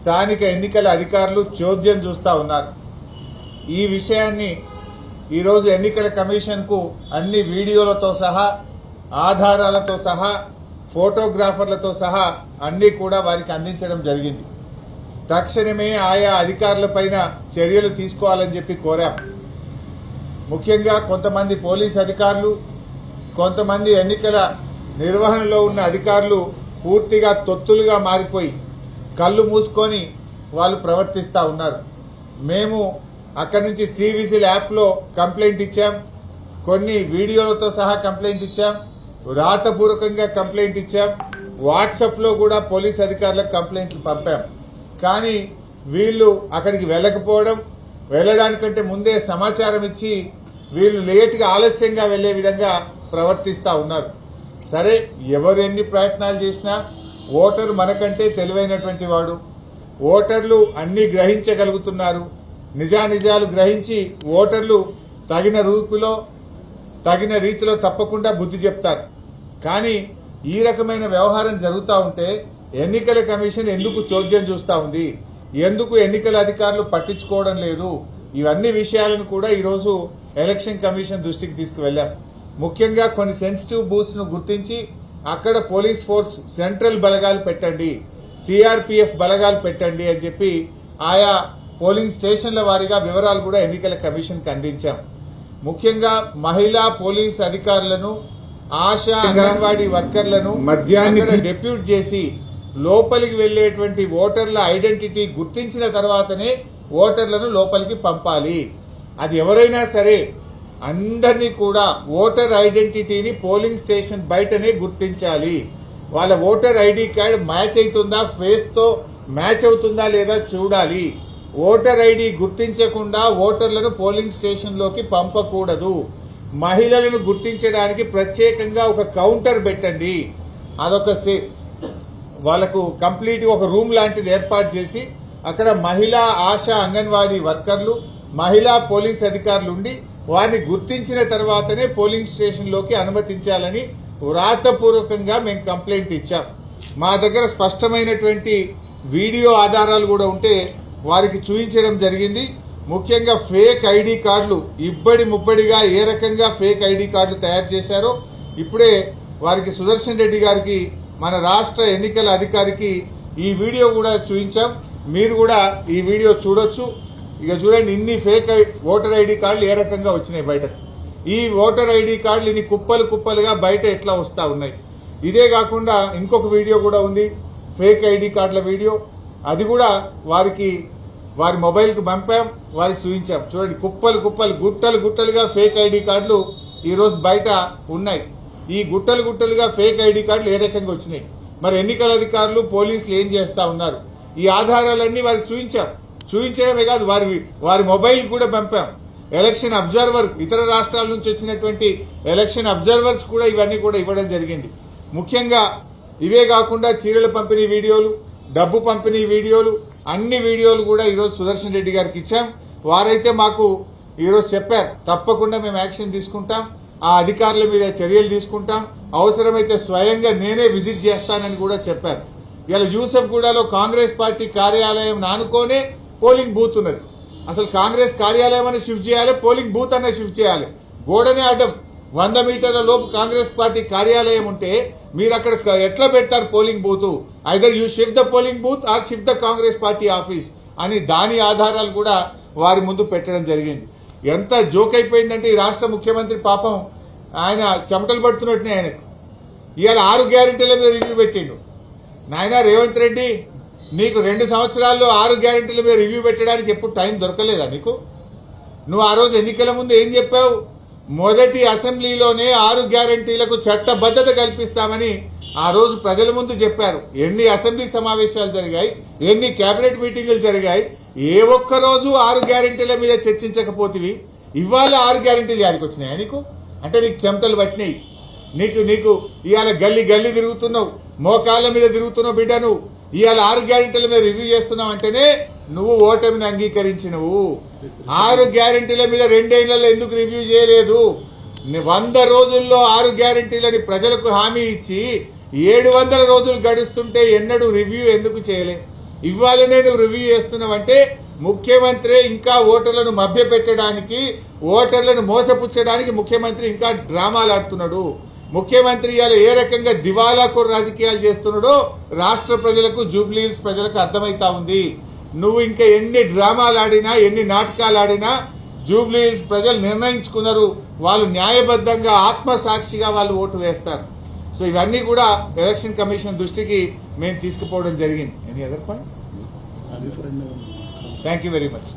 స్థానిక ఎన్నికల అధికారులు చోద్యం చూస్తా ఉన్నారు. ఈ విషయాన్ని ఈరోజు ఎన్నికల కమిషన్కు అన్ని వీడియోలతో సహా ఆధారాలతో సహా ఫోటోగ్రాఫర్లతో సహా అన్నీ కూడా వారికి అందించడం జరిగింది. తక్షణమే ఆయా అధికారులపైన చర్యలు తీసుకోవాలని చెప్పి కోరాం. ముఖ్యంగా కొంతమంది పోలీస్ అధికారులు కొంతమంది ఎన్నికల నిర్వహణలో ఉన్న అధికారులు పూర్తిగా తొత్తులుగా మారిపోయి కళ్ళు మూసుకొని వాళ్ళు ప్రవర్తిస్తూ ఉన్నారు. మేము అక్కడి నుంచి సివిజిల్ యాప్లో కంప్లైంట్ ఇచ్చాం. కొన్ని వీడియోలతో సహా కంప్లైంట్ ఇచ్చాం. రాతపూర్వకంగా కంప్లైంట్ ఇచ్చాం. వాట్సాప్లో కూడా పోలీస్ అధికారులకు కంప్లైంట్లు పంపాం. కానీ వీళ్ళు అక్కడికి వెళ్ళకపోవడం వెళ్ళడానికంటే ముందే సమాచారం ఇచ్చి వీళ్ళు లేట్గా ఆలస్యంగా వెళ్ళే విధంగా ప్రవర్తిస్తూ ఉన్నారు. సరే ఎవరు ఎన్ని ప్రయత్నాలు చేసినా ఓటరు మనకంటే తెలివైనటువంటి వాడు. ఓటర్లు అన్ని గ్రహించగలుగుతున్నారు. నిజానిజాలు గ్రహించి ఓటర్లు తగిన రూపులో తగిన రీతిలో తప్పకుండా బుద్ధి చెప్తారు. కానీ ఈ రకమైన వ్యవహారం జరుగుతూ ఉంటే ఎన్నికల కమిషన్ ఎందుకు చోద్యం చూస్తూ ఉంది? ఎందుకు ఎన్నికల అధికారులు పట్టించుకోవడం లేదు? ఇవన్నీ విషయాలను కూడా ఈరోజు ఎలక్షన్ కమిషన్ దృష్టికి తీసుకువెళ్ళాం. ముఖ్యంగా కొన్ని సెన్సిటివ్ బూత్స్ను గుర్తించి అక్కడ పోలీస్ ఫోర్స్ సెంట్రల్ బలగాలు పెట్టండి సిఆర్పిఎఫ్ బలగాలు పెట్టండి అని చెప్పి ఆయా పోలింగ్ స్టేషన్ల వారీగా వివరాలు కూడా ఎన్నికల కమిషన్కి అందించాం. ముఖ్యంగా మహిళా పోలీస్ అధికారులను ఆశా అంగన్వాడీ వర్కర్లను మధ్యాహ్నం డెప్యూట్ చేసి లోపలికి వెళ్ళేటువంటి ఓటర్ల ఐడెంటిటీ గుర్తించిన తర్వాతనే ఓటర్లను లోపలికి పంపాలి. అది ఎవరైనా సరే అందరినీ కూడా ఓటర్ ఐడెంటిటీని పోలింగ్ స్టేషన్ బయటనే గుర్తించాలి. వాళ్ళ ఓటర్ ఐడి కార్డ్ మ్యాచ్ అవుతుందా ఫేస్తో మ్యాచ్ అవుతుందా లేదా చూడాలి. ఓటర్ ఐడి గుర్తించకుండా ఓటర్లను పోలింగ్ స్టేషన్లోకి పంపకూడదు. మహిళలను గుర్తించడానికి ప్రత్యేకంగా ఒక కౌంటర్ పెట్టండి. అదొక సే- వాళ్ళకు కంప్లీట్ ఒక రూమ్ లాంటిది ఏర్పాటు చేసి అక్కడ మహిళా ఆశా అంగన్వాడీ వర్కర్లు మహిళా పోలీస్ అధికారులు ఉండి వారిని గుర్తించిన తర్వాతనే పోలింగ్ స్టేషన్లోకి అనుమతించాలని వ్రాతపూర్వకంగా మేము కంప్లైంట్ ఇచ్చాం. మా దగ్గర స్పష్టమైనటువంటి వీడియో ఆధారాలు కూడా ఉంటే వారికి చూపించడం జరిగింది. ముఖ్యంగా ఫేక్ ఐడి కార్డులు ఇబ్బడి ముబ్బడిగా ఏ రకంగా ఫేక్ ఐడి కార్డులు తయారు చేశారో ఇప్పుడే వారికి సుదర్శన్ రెడ్డి గారికి మన రాష్ట్ర ఎన్నికల అధికారికి ఈ వీడియో కూడా చూపించాం. మీరు కూడా ఈ వీడియో చూడొచ్చు. ఇక చూడండి ఇన్ని ఫేక్ ఐ- ఓటర్ ఐడి కార్డులు ఏ రకంగా వచ్చినాయి బయట ఈ ఓటర్ ఐడి కార్డులు ఇన్ని కుప్పలు కుప్పలుగా బయట ఎట్లా వస్తూ ఉన్నాయి? ఇదే కాకుండా ఇంకొక వీడియో కూడా ఉంది ఫేక్ ఐడి కార్డుల వీడియో. అది కూడా వారికి వారి మొబైల్కి పంపాం వారికి చూపించాం. చూడండి కుప్పలు కుప్పలు గుట్టలు గుట్టలుగా ఫేక్ ఐడి కార్డులు ఈరోజు బయట ఉన్నాయి. ఈ గుట్టలు గుట్టలుగా ఫేక్ ఐడి కార్డులు ఏ రకంగా వచ్చినాయి? మరి ఎన్నికల అధికారులు పోలీసులు ఏం చేస్తూ ఉన్నారు? ఈ ఆధారాలన్నీ వారికి చూపించాం. చూపించడమే కాదు వారి వారి మొబైల్ కూడా పంపాం. ఎలక్షన్ అబ్జర్వర్ ఇతర రాష్ట్రాల నుంచి వచ్చినటువంటి ఎలక్షన్ అబ్జర్వర్స్ కూడా ఇవన్నీ కూడా ఇవ్వడం జరిగింది. ముఖ్యంగా ఇవే కాకుండా చీరల పంపిణీ వీడియోలు డబ్బు పంపిణీ వీడియోలు అన్ని వీడియోలు కూడా ఈరోజు సుదర్శన్ రెడ్డి గారికి ఇచ్చాం. వారైతే మాకు ఈరోజు చెప్పారు తప్పకుండా మేము యాక్షన్ తీసుకుంటాం ఆ అధికారుల మీద చర్యలు తీసుకుంటాం. అవసరమైతే స్వయంగా నేనే విజిట్ చేస్తానని కూడా చెప్పారు. ఇలా యూసఫ్ గూడలో కాంగ్రెస్ పార్టీ కార్యాలయం నానుకోనే పోలింగ్ బూత్ ఉన్నది. అసలు కాంగ్రెస్ కార్యాలయం అని షిఫ్ట్ చేయాలి పోలింగ్ బూత్ అన్న షిఫ్ట్ చేయాలి. గోడనే అడ్డం. వంద మీటర్ల లోపు కాంగ్రెస్ పార్టీ కార్యాలయం ఉంటే మీరు అక్కడ ఎట్లా పెడతారు polling booth? Either you shift the polling booth or shift the Congress party office అని దాని ఆధారాలు కూడా వారి ముందు పెట్టడం జరిగింది. ఎంత జోక్ అయిపోయిందంటే ఈ రాష్ట్ర ముఖ్యమంత్రి పాపం ఆయన చెమటలు పడుతున్నట్టునే ఆయనకు. ఇవాళ ఆరు గ్యారెంటీల మీద రివ్యూ పెట్టిండు. నాయన రేవంత్ రెడ్డి నీకు రెండు సంవత్సరాల్లో ఆరు గ్యారెంటీల మీద రివ్యూ పెట్టడానికి ఎప్పుడు టైం దొరకలేదా నీకు నువ్వు ఆ రోజు ఎన్నికల ముందు ఏం చెప్పావు? మొదటి అసెంబ్లీలోనే ఆరు గ్యారెంటీలకు చట్టబద్ధత కల్పిస్తామని ఆ రోజు ప్రజల ముందు చెప్పారు. ఎన్ని అసెంబ్లీ సమావేశాలు జరిగాయి ఎన్ని కేబినెట్ మీటింగులు జరిగాయి ఏ ఒక్క రోజు ఆరు గ్యారెంటీల మీద చర్చించకపోతివి. ఇవాళ ఆరు గ్యారెంటీలు యాడికి వచ్చినాయా నీకు? అంటే నీకు చెమటలు పట్టినాయి. నీకు నీకు ఇవాళ గల్లీ గల్లీ తిరుగుతున్నావు. మోకాళ్ళ మీద తిరుగుతున్నావు బిడ్డ నువ్వు. ఇవాళ ఆరు గ్యారెంటీల మీద రివ్యూ చేస్తున్నావు అంటేనే నువ్వు ఓటమిని అంగీకరించినవు. ఆరు గ్యారెంటీల మీద రెండేళ్ళలో ఎందుకు రివ్యూ చేయలేదు? వంద రోజుల్లో ఆరు గ్యారెంటీలని ప్రజలకు హామీ ఇచ్చి ఏడు వందల రోజులు గడుస్తుంటే ఎన్నడూ రివ్యూ ఎందుకు చేయలే? ఇవ్వాలనే నువ్వు రివ్యూ చేస్తున్నావంటే ముఖ్యమంత్రి ఇంకా ఓటర్లను మభ్యపెట్టడానికి ఓటర్లను మోసపుచ్చడానికి ముఖ్యమంత్రి ఇంకా డ్రామాలు ఆడుతున్నాడు. ముఖ్యమంత్రి ఇవాళ ఏ రకంగా దివాలాకు రాజకీయాలు చేస్తున్నాడో రాష్ట్ర ప్రజలకు జూబ్లీహిల్స్ ప్రజలకు అర్థమైతా ఉంది. నువ్వు ఇంకా ఎన్ని డ్రామాలు ఆడినా ఎన్ని నాటకాలు ఆడినా జూబ్లీహిల్స్ ప్రజలు నిర్ణయించుకున్నారు. వాళ్ళు న్యాయబద్ధంగా ఆత్మసాక్షిగా వాళ్ళు ఓటు వేస్తారు. సో ఇవన్నీ కూడా ఎలక్షన్ కమిషన్ దృష్టికి మేము తీసుకుపోవడం జరిగింది. Any other point thank you very much